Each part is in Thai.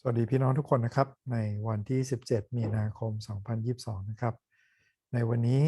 สวัสดีพี่น้องทุกคนนะครับ ในวันที่ 17 มีนาคม 2022 นะครับ ในวันนี้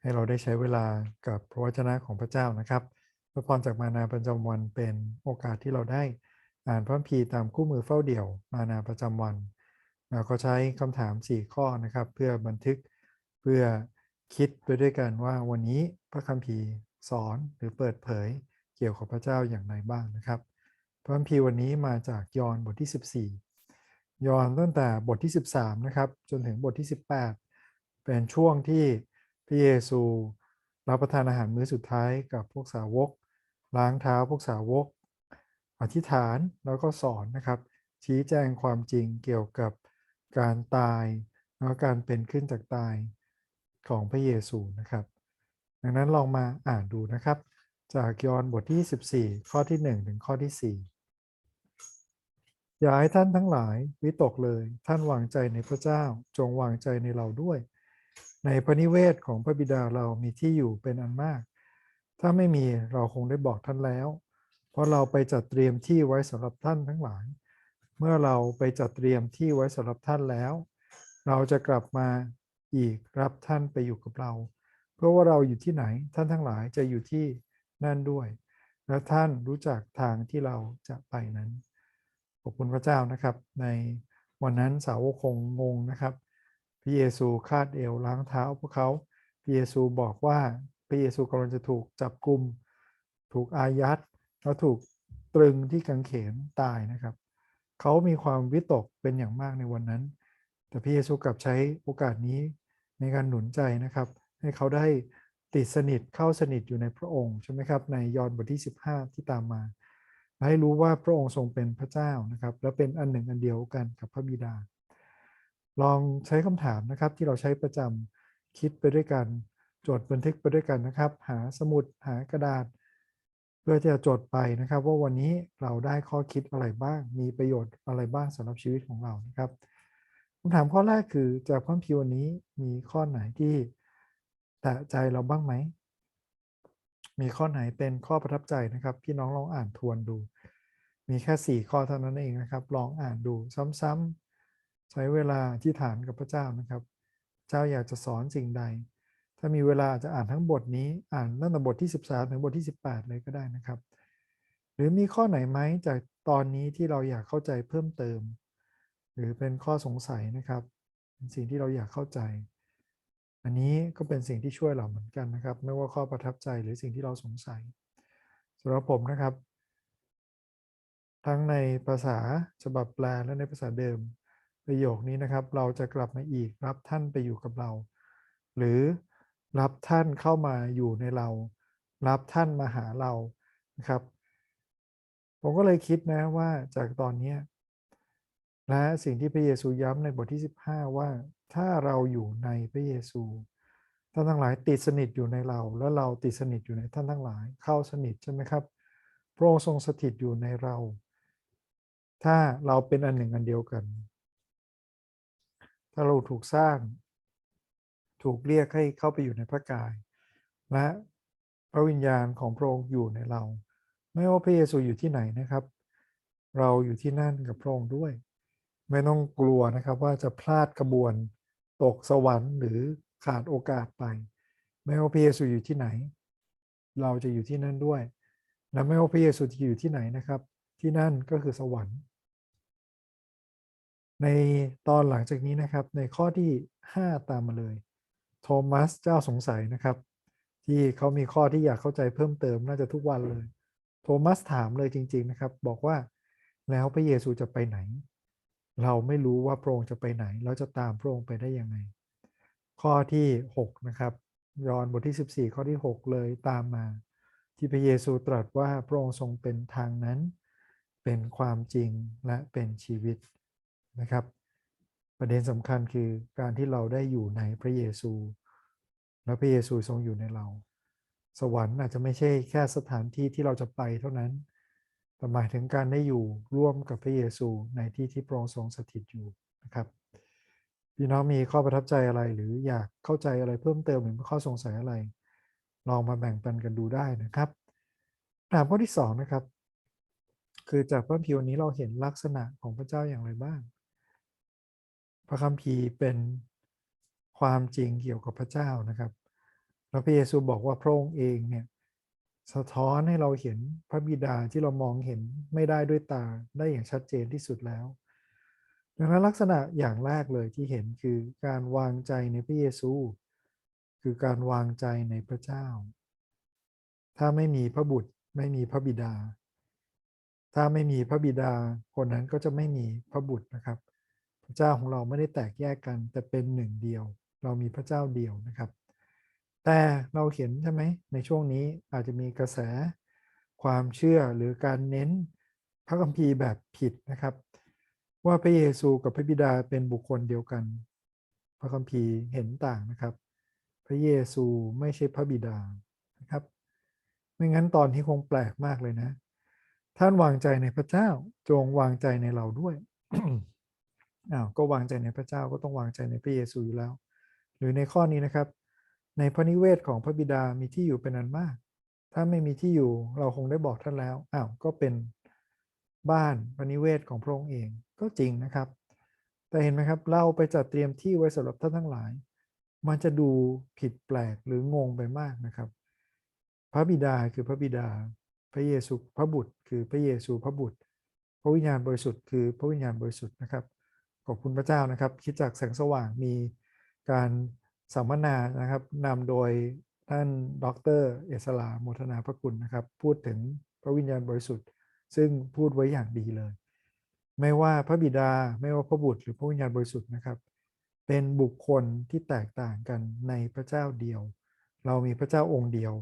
ให้เราได้ใช้เวลากับพระวจนะของพระเจ้านะครับพระพรจากมานาประจำวันเป็นโอกาสที่เราได้อ่านพระคัมภีร์ตามคู่มือเฝ้าเดี่ยวมานาประจำวันเราก็ใช้คำถาม 4 ข้อนะครับ เพื่อบันทึกเพื่อคิดไปด้วยกันว่าวันนี้พระคัมภีร์สอนหรือเปิดเผยเกี่ยวกับพระเจ้าอย่างไรบ้างนะครับ พระคัมภีร์วันนี้มาจากยอห์นบทที่ 14 ยอห์นตั้งแต่บทที่ 13 นะครับ จนถึงบทที่ 18 เป็นช่วงที่พระเยซูรับประทานอาหารมื้อสุดท้ายกับพวกสาวก ล้างเท้าพวกสาวก อธิษฐานแล้วก็สอนนะครับ ชี้แจงความจริงเกี่ยวกับการตายแล้วการเป็นขึ้นจากตายของพระเยซูนะครับ ดังนั้นลองมาอ่านดูนะครับ จากยอห์นบทที่ 14 ข้อที่ 1 ถึงข้อที่ 4 อย่าให้ท่านทั้งหลายวิตกเลย ท่านวางใจในพระเจ้า จงวางใจในเราด้วย ในพระนิเวศของพระบิดาเรามีที่อยู่เป็นอันมาก ถ้าไม่มีเราคงได้บอกท่านแล้ว เพราะเราไปจัดเตรียมที่ไว้สำหรับท่านทั้งหลาย เมื่อเราไปจัดเตรียมที่ไว้สำหรับท่านแล้ว เราจะกลับมาอีกรับท่านไปอยู่กับเรา เพราะว่าเราอยู่ที่ไหนท่านทั้งหลายจะอยู่ที่นั่นด้วย และท่านรู้จักทางที่เราจะไปนั้น ขอบคุณพระเจ้านะครับ ในวันนั้นสาวกคงงงนะครับพระเยซูคาดเอวล้างเท้าพวกเขาพระเยซูบอกว่าพระเยซูกำลังจะถูกจับกลุมถูกอายัดแล้วถูกตรึงที่กางเขนตายนะครับ เขามีความวิตกเป็นอย่างมากในวันนั้น แต่พระเยซูกลับใช้โอกาสนี้ในการหนุนใจนะครับ ให้เขาได้ติดสนิทเข้าสนิทอยู่ในพระองค์ใช่ไหมครับในยอห์นบทที่ 15 ที่ตามมา ให้รู้ว่าพระองค์ทรงเป็นพระเจ้านะครับ และเป็นอันหนึ่งอันเดียวกันกับพระบิดา ลองใช้คำถามนะครับที่เราใช้ประจำคิดไปด้วยกัน จดบันทึกไปด้วยกันนะครับ หาสมุดหากระดาษ เพื่อที่จะจดไปนะครับ ว่าวันนี้เราได้ข้อคิดอะไรบ้าง มีประโยชน์อะไรบ้างสำหรับชีวิตของเรานะครับคำถามข้อแรกคือจากพระคัมภีร์วันนี้มีข้อไหนที่แตะใจเราบ้างไหม มีข้อไหนเป็นข้อประทับใจนะครับ พี่น้องลองอ่านทวนดู มีแค่ 4 ข้อเท่านั้นเองนะครับ ลองอ่านดูซ้ำๆใช้เวลาที่ฐานกับพระเจ้านะครับ เจ้าอยากจะสอนสิ่งใด ถ้ามีเวลาจะอ่านทั้งบทนี้อ่านตั้งแต่บทที่ 13 ถึงบทที่ 18 เลยก็ได้นะครับ หรือมีข้อไหนไหมจากตอนนี้ที่เราอยากเข้าใจเพิ่มเติม หรือเป็นข้อสงสัยนะครับ เป็นสิ่งที่เราอยากเข้าใจ อันนี้ ก็เป็นสิ่งที่ช่วยเราเหมือนกันนะครับ ไม่ว่าข้อประทับใจหรือสิ่งที่เราสงสัยสำหรับผมนะครับ ทั้งในภาษาฉบับแปลและในภาษาเดิมประโยคนี้นะครับ เราจะกลับมาอีกรับท่านไปอยู่กับเรา หรือรับท่านเข้ามาอยู่ในเรา รับท่านมาหาเรานะครับ ผมก็เลยคิดนะว่าจากตอนนี้และสิ่งที่พระเยซูย้ำในบทที่ 15 ว่าถ้าเราอยู่ในพระเยซู ท่านทั้งหลายติดสนิทอยู่ในเรา แล้วเราติดสนิทอยู่ในท่านทั้งหลาย เข้าสนิทใช่ไหมครับ พระองค์ทรงสถิตอยู่ในเรา ถ้าเราเป็นอันหนึ่งอันเดียวกัน ถ้าเราถูกสร้าง ถูกเรียกให้เข้าไปอยู่ในพระกาย และพระวิญญาณของพระองค์อยู่ในเรา ไม่ว่าพระเยซูอยู่ที่ไหนนะครับ เราอยู่ที่นั่นกับพระองค์ด้วย ไม่ต้องกลัวนะครับว่าจะพลาดกระบวนตกสวรรค์หรือ ขาดโอกาสไปไม่ว่าพระเยซูอยู่ที่ไหน เราจะอยู่ที่นั่นด้วย และไม่ว่าพระเยซูจะอยู่ที่ไหนนะครับ ที่นั่นก็คือสวรรค์ ในตอนหลังจากนี้นะครับ ในข้อที่ 5 ตามมาเลย โทมัสเจ้าสงสัยนะครับ ที่เขามีข้อที่อยากเข้าใจเพิ่มเติมน่าจะทุกวันเลย โทมัสถามเลยจริง ๆนะครับ บอกว่าแล้วพระเยซูจะไปไหน เราไม่รู้ว่าพระองค์จะไปไหน เราจะตามพระองค์ไปได้ยังไง ข้อที่ 6 นะครับ ยอห์นบทที่ 14 ข้อที่ 6 เลยตามมา ที่พระเยซูตรัสว่าพระองค์ทรงเป็นทางนั้น เป็นความจริงและเป็นชีวิตนะครับ ประเด็นสำคัญคือการที่เราได้อยู่ในพระเยซู และพระเยซูทรงอยู่ในเรา สวรรค์อาจจะไม่ใช่แค่สถานที่ที่เราจะไปเท่านั้นแต่หมายถึงการได้อยู่ร่วมกับพระเยซูในที่ที่พระองค์ทรงสถิตอยู่นะครับ พี่น้องมีข้อประทับใจอะไร หรืออยากเข้าใจอะไรเพิ่มเติมหรือข้อสงสัยอะไร ลองมาแบ่งปันกันดูได้นะครับ ถามข้อที่สองนะครับ คือจากพระพิวนี้เราเห็นลักษณะของพระเจ้าอย่างไรบ้าง พระคัมภีร์เป็นความจริงเกี่ยวกับพระเจ้านะครับแล้วพระเยซูบอกว่าพระองค์เองเนี่ยสะท้อนให้เราเห็นพระบิดาที่เรามองเห็นไม่ได้ด้วยตาได้อย่างชัดเจนที่สุดแล้ว ดังนั้นลักษณะอย่างแรกเลยที่เห็นคือการวางใจในพระเยซู คือการวางใจในพระเจ้า ถ้าไม่มีพระบุตรไม่มีพระบิดา ถ้าไม่มีพระบิดา คนนั้นก็จะไม่มีพระบุตรนะครับ พระเจ้าของเราไม่ได้แตกแยกกันแต่เป็นหนึ่งเดียว เรามีพระเจ้าเดียวนะครับ แต่เราเห็นใช่ไหมในช่วงนี้อาจจะมีกระแสความเชื่อหรือการเน้นพระคัมภีร์แบบผิดนะครับ ว่าพระเยซูกับพระบิดาเป็นบุคคลเดียวกัน พระคัมภีร์เห็นต่างนะครับ พระเยซูไม่ใช่พระบิดานะครับ ไม่งั้นตอนที่คงแปลกมากเลยนะ ท่านวางใจในพระเจ้า จงวางใจในเราด้วยอ้าวก็วางใจในพระเจ้าก็ต้องวางใจในพระเยซูอยู่แล้ว หรือในข้อนี้นะครับ ในพระนิเวศของพระบิดามีที่อยู่เป็นอันมาก ถ้าไม่มีที่อยู่เราคงได้บอกท่านแล้วอ้าวก็เป็นบ้านพระนิเวศของพระองค์เองก็จริงนะครับ แต่เห็นไหมครับ เราไปจัดเตรียมที่ไว้สำหรับท่านทั้งหลาย มันจะดูผิดแปลกหรืองงไปมากนะครับ พระบิดาคือพระบิดา พระเยซูพระบุตร คือพระเยซูพระบุตร พระวิญญาณบริสุทธิ์คือพระวิญญาณบริสุทธิ์นะครับ ขอบคุณพระเจ้านะครับ คิดจากแสงสว่างมีการสัมมนานะครับนำโดยท่านดรเอสลาโมทนาพระคุณนะครับ พูดถึงพระวิญญาณบริสุทธิ์ ซึ่งพูดไว้อย่างดีเลย ไม่ว่าพระบิดาไม่ว่าพระบุตรหรือพระวิญญาณบริสุทธิ์นะครับ เป็นบุคคลที่แตกต่างกันในพระเจ้าเดียว เรามีพระเจ้าองค์เดียว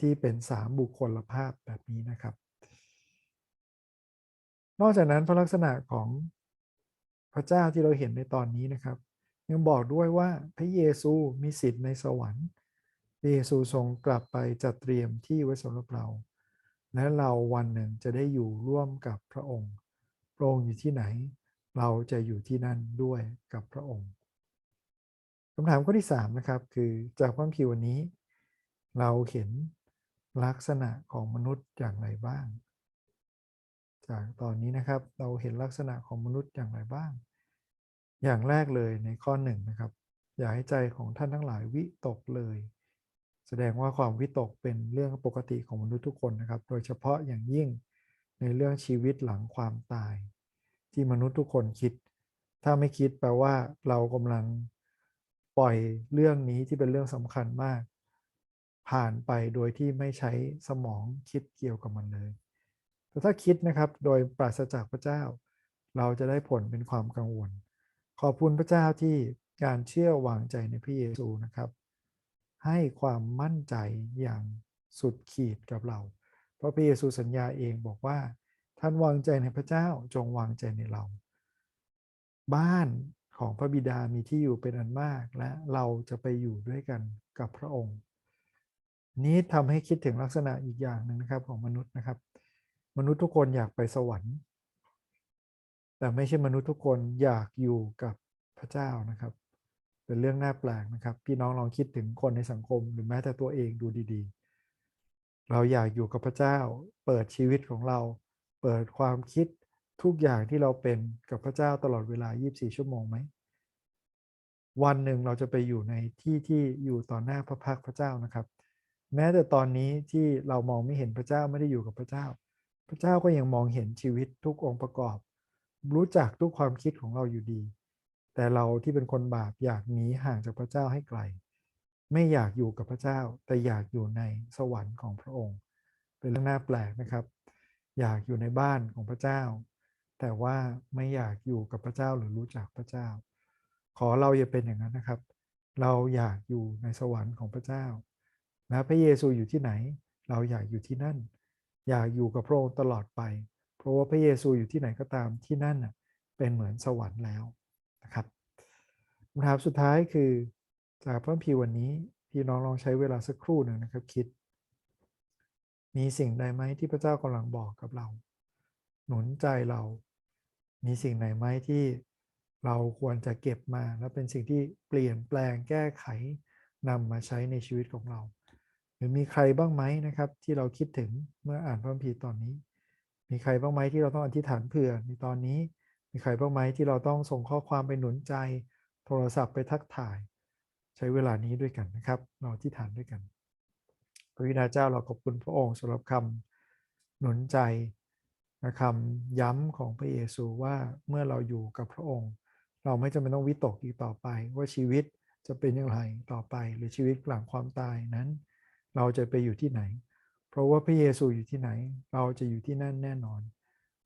ที่เป็นสามบุคคลภาพแบบนี้นะครับ นอกจากนั้นพระลักษณะของพระเจ้าที่เราเห็นในตอนนี้นะครับ ยังบอกด้วยว่าพระเยซูมีสิทธิ์ในสวรรค์พระเยซูทรงกลับไปจัดเตรียมที่ไว้สำหรับเรา และเราวันหนึ่งจะได้อยู่ร่วมกับพระองค์ พระองค์อยู่ที่ไหน เราจะอยู่ที่นั่นด้วยกับพระองค์คำถามข้อที่3นะครับคือจากพระคัมภีร์วันนี้ เราเห็นลักษณะของมนุษย์อย่างไรบ้าง จากตอนนี้นะครับเราเห็นลักษณะของมนุษย์อย่างไรบ้าง อย่างแรกเลยในข้อหนึ่งนะครับ อย่าให้ใจของท่านทั้งหลายวิตกเลย แสดงว่าความวิตกเป็นเรื่องปกติของมนุษย์ทุกคนนะครับ โดยเฉพาะอย่างยิ่ง ในเรื่องชีวิตหลังความตาย ที่มนุษย์ทุกคนคิด ถ้าไม่คิดแปลว่าเรากำลังปล่อยเรื่องนี้ที่เป็นเรื่องสำคัญมาก ผ่านไปโดยที่ไม่ใช้สมองคิดเกี่ยวกับมันเลย แต่ถ้าคิดนะครับโดยปราศจากพระเจ้า เราจะได้ผลเป็นความกังวล ขอบคุณพระเจ้าที่การเชื่อวางใจในพระเยซูนะครับ ให้ความมั่นใจอย่างสุดขีดกับเรา เพราะพระเยซูสัญญาเองบอกว่า ท่านวางใจในพระเจ้าจงวางใจในเรา บ้านของพระบิดามีที่อยู่เป็นอันมากและเราจะไปอยู่ด้วยกันกับพระองค์ นี้ทำให้คิดถึงลักษณะอีกอย่างหนึ่งนะครับของมนุษย์นะครับ มนุษย์ทุกคนอยากไปสวรรค์ แต่ไม่ใช่มนุษย์ทุกคนอยากอยู่กับพระเจ้านะครับ เป็นเรื่องน่าแปลกนะครับ พี่น้องลองคิดถึงคนในสังคมหรือแม้แต่ตัวเองดูดีๆ เราอยากอยู่กับพระเจ้า เปิดชีวิตของเรา เปิดความคิดทุกอย่างที่เราเป็นกับพระเจ้าตลอดเวลา 24 ชั่วโมงไหม วันหนึ่งเราจะไปอยู่ในที่ที่อยู่ต่อหน้าพระพักพระเจ้านะครับ แม้แต่ตอนนี้ที่เรามองไม่เห็นพระเจ้าไม่ได้อยู่กับพระเจ้า พระเจ้าก็ยังมองเห็นชีวิตทุกองค์ประกอบ รู้จักทุกความคิดของเราอยู่ดี แต่เราที่เป็นคนบาปอยากหนีห่างจากพระเจ้าให้ไกล ไม่อยากอยู่กับพระเจ้า แต่อยากอยู่ในสวรรค์ของพระองค์ เป็นเรื่องน่าแปลกนะครับ อยากอยู่ในบ้านของพระเจ้า แต่ว่าไม่อยากอยู่กับพระเจ้าหรือรู้จักพระเจ้า ขอเราอย่าเป็นอย่างนั้นนะครับ เราอยากอยู่ในสวรรค์ของพระเจ้านะพระเยซูอยู่ที่ไหน เราอยากอยู่ที่นั่น อยากอยู่กับพระองค์ตลอดไป เพราะว่าพระเยซูอยู่ที่ไหนก็ตามที่นั่นเป็นเหมือนสวรรค์แล้วนะครับคำถามสุดท้ายคือ จากพระคัมภีร์วันนี้พี่น้องลองใช้เวลาสักครู่หนึ่งนะครับคิด มีสิ่งใดไหมที่พระเจ้ากำลังบอกกับเรา หนุนใจเรา มีสิ่งไหนไหมที่เราควรจะเก็บมา แล้วเป็นสิ่งที่เปลี่ยนแปลงแก้ไขนำมาใช้ในชีวิตของเรา หรือมีใครบ้างไหมนะครับ ที่เราคิดถึงเมื่ออ่านพระคัมภีร์ตอนนี้ มีใครบ้างไหมที่เราต้องอธิษฐานเผื่อในตอนนี้ มีใครบ้างไหมที่เราต้องส่งข้อความไปหนุนใจ โทรศัพท์ไปทักทาย ใช้เวลานี้ด้วยกันนะครับเราที่ฐานด้วยกันพระวิดาเจ้าเราขอบคุณพระองค์สำหรับคำหนุนใจนะคำย้ำของพระเยซูว่าเมื่อเราอยู่กับพระองค์ เราไม่จำเป็นต้องวิตกอีกต่อไป ว่าชีวิตจะเป็นอย่างไรต่อไป หรือชีวิตหลังความตายนั้น เราจะไปอยู่ที่ไหน เพราะว่าพระเยซูอยู่ที่ไหน เราจะอยู่ที่นั่นแน่นอน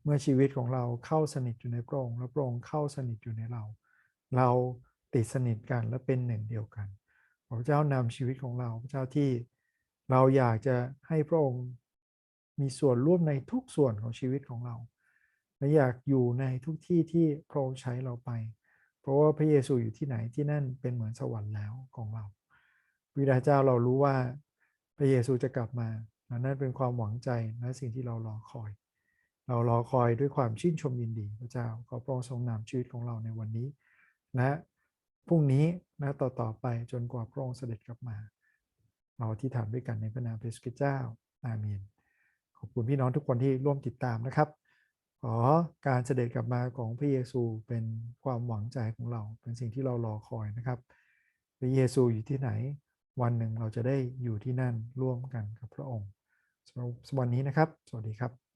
เมื่อชีวิตของเราเข้าสนิทอยู่ในพระองค์และพระองค์เข้าสนิทอยู่ในเรา เรา ติดสนิทกันและเป็นหนึ่งเดียวกัน พระเจ้านำชีวิตของเรา พระเจ้าที่เราอยากจะให้พระองค์มีส่วนร่วมในทุกส่วนของชีวิตของเรา และอยากอยู่ในทุกที่ที่พระองค์ใช้เราไป เพราะว่าพระเยซูอยู่ที่ไหนที่นั่นเป็นเหมือนสวรรค์แล้วของเราวิดาเจ้าเรารู้ว่าพระเยซูจะกลับมาและนั่นเป็นความหวังใจและสิ่งที่เรารอคอย เรารอคอยด้วยความชื่นชมยินดีพระเจ้าขอพระองค์ทรงนำชีวิตของเราในวันนี้ และ พรุ่งนี้และต่อๆไปจนกว่าพระองค์เสด็จกลับมา เราที่ฐานด้วยกันในพระนามพระเยซูเจ้า อาเมน ขอบคุณพี่น้องทุกคนที่ร่วมติดตามนะครับ ขอการเสด็จกลับมาของพระเยซูเป็นความหวังใจของเรา เป็นสิ่งที่เรารอคอยนะครับ พระเยซูอยู่ที่ไหน วันหนึ่งเราจะได้อยู่ที่นั่นร่วมกันกับพระองค์สำหรับวันนี้นะครับ สวัสดีครับ